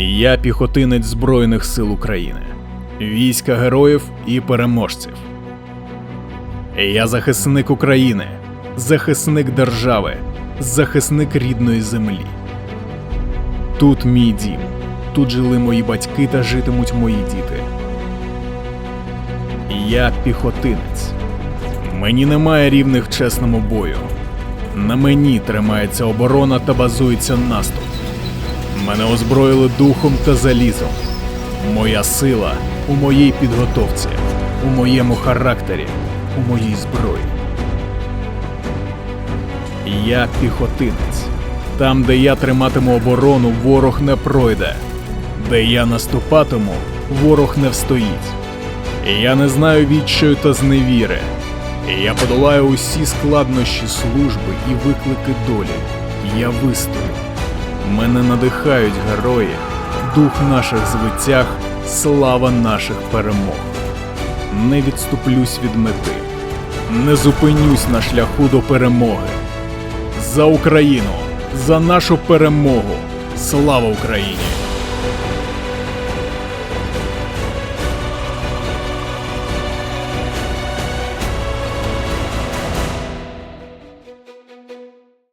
Я піхотинець Збройних сил України, війська героїв і переможців. Я захисник України, захисник держави, захисник рідної землі. Тут мій дім, тут жили мої батьки та житимуть мої діти. Я піхотинець. Мені немає рівних чесному бою. На мені тримається оборона та базується наступ. Мене озброїли духом та залізом. Моя сила у моїй підготовці, у моєму характері, у моїй зброї. Я піхотинець. Там, де я триматиму оборону, ворог не пройде. Де я наступатиму, ворог не встоїть. Я не знаю відчаю та зневіри. Я подолаю усі складнощі служби і виклики долі. Я вистою. Мене надихають герої, дух наших звитяг, слава наших перемог. Не відступлюсь від мети, не зупинюсь на шляху до перемоги. За Україну, за нашу перемогу! Слава Україні!